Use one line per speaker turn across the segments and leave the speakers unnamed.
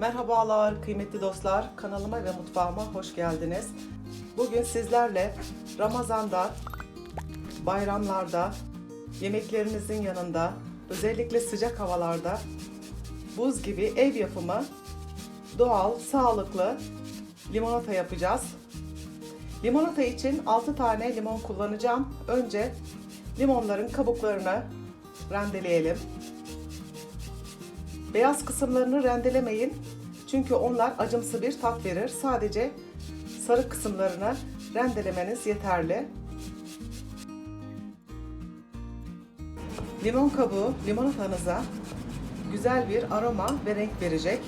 Merhabalar kıymetli dostlar. Kanalıma ve mutfağıma hoş geldiniz. Bugün sizlerle Ramazan'da, bayramlarda, yemeklerinizin yanında, özellikle sıcak havalarda buz gibi ev yapımı doğal, sağlıklı limonata yapacağız. Limonata için 6 tane limon kullanacağım. Önce limonların kabuklarını rendeleyelim. Beyaz kısımlarını rendelemeyin. Çünkü onlar acımsı bir tat verir. Sadece sarı kısımlarını rendelemeniz yeterli. Limon kabuğu limonatanıza güzel bir aroma ve renk verecek.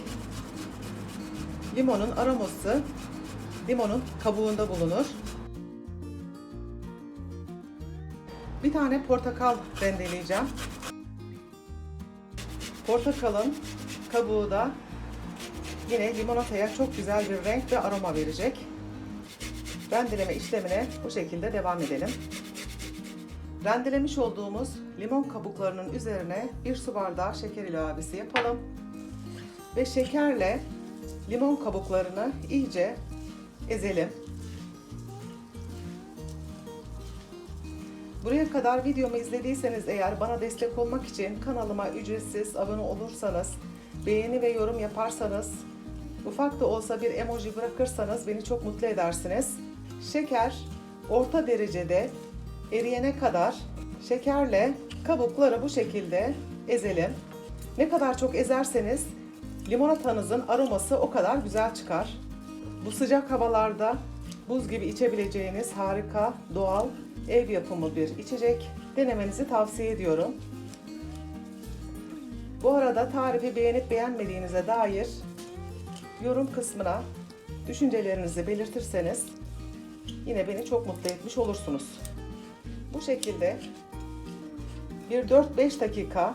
Limonun aroması limonun kabuğunda bulunur. Bir tane portakal rendeleyeceğim. Portakalın kabuğu da yine limonataya çok güzel bir renk ve aroma verecek. Rendeleme işlemine bu şekilde devam edelim. Rendelemiş olduğumuz limon kabuklarının üzerine bir su bardağı şeker ilavesi yapalım. Ve şekerle limon kabuklarını iyice ezelim. Buraya kadar videomu izlediyseniz eğer bana destek olmak için kanalıma ücretsiz abone olursanız, beğeni ve yorum yaparsanız, ufak da olsa bir emoji bırakırsanız beni çok mutlu edersiniz. Şeker orta derecede eriyene kadar şekerle kabukları bu şekilde ezelim. Ne kadar çok ezerseniz limonatanızın aroması o kadar güzel çıkar. Bu sıcak havalarda buz gibi içebileceğiniz harika, doğal, ev yapımı bir içecek. Denemenizi tavsiye ediyorum. Bu arada tarifi beğenip beğenmediğinize dair yorum kısmına düşüncelerinizi belirtirseniz yine beni çok mutlu etmiş olursunuz. Bu şekilde bir 4-5 dakika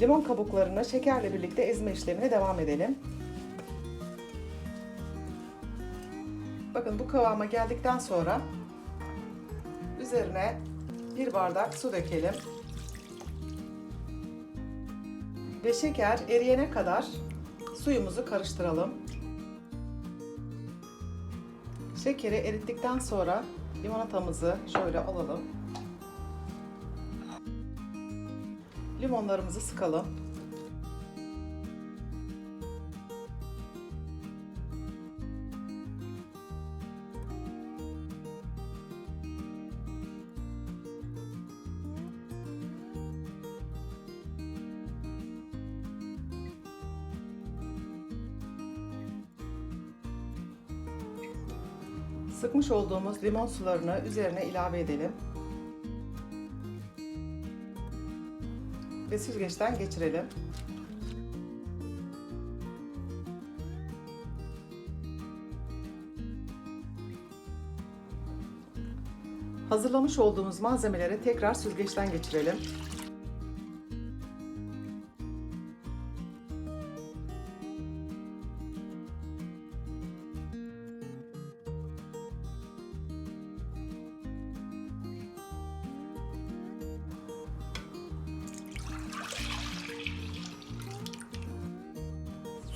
limon kabuklarını şekerle birlikte ezme işlemine devam edelim. Bakın bu kıvama geldikten sonra üzerine bir bardak su dökelim. Ve şeker eriyene kadar suyumuzu karıştıralım. Şekeri erittikten sonra limonatamızı şöyle alalım. Limonlarımızı sıkalım. Sıkmış olduğumuz limon sularını üzerine ilave edelim. Ve süzgeçten geçirelim. Hazırlamış olduğumuz malzemeleri tekrar süzgeçten geçirelim.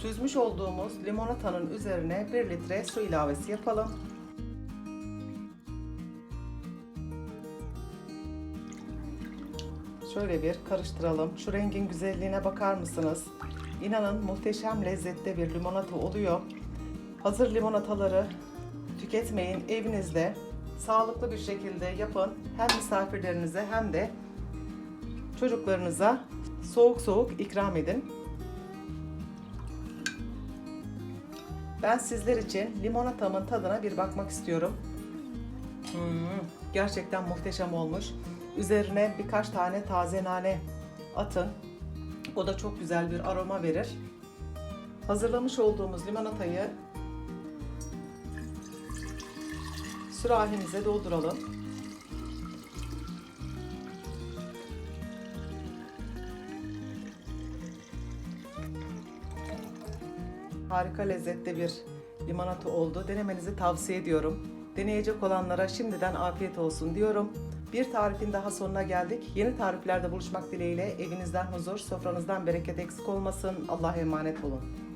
Süzmüş olduğumuz limonatanın üzerine 1 litre su ilavesi yapalım. Şöyle bir karıştıralım. Şu rengin güzelliğine bakar mısınız? İnanın muhteşem lezzette bir limonata oluyor. Hazır limonataları tüketmeyin. Evinizde sağlıklı bir şekilde yapın. Hem misafirlerinize hem de çocuklarınıza soğuk soğuk ikram edin. Ben sizler için limonatamın tadına bir bakmak istiyorum. Hmm, gerçekten muhteşem olmuş. Üzerine birkaç tane taze nane atın. O da çok güzel bir aroma verir. Hazırlamış olduğumuz limonatayı sürahimize dolduralım. Harika lezzette bir limonata oldu. Denemenizi tavsiye ediyorum. Deneyecek olanlara şimdiden afiyet olsun diyorum. Bir tarifin daha sonuna geldik. Yeni tariflerde buluşmak dileğiyle evinizden huzur, sofranızdan bereket eksik olmasın. Allah'a emanet olun.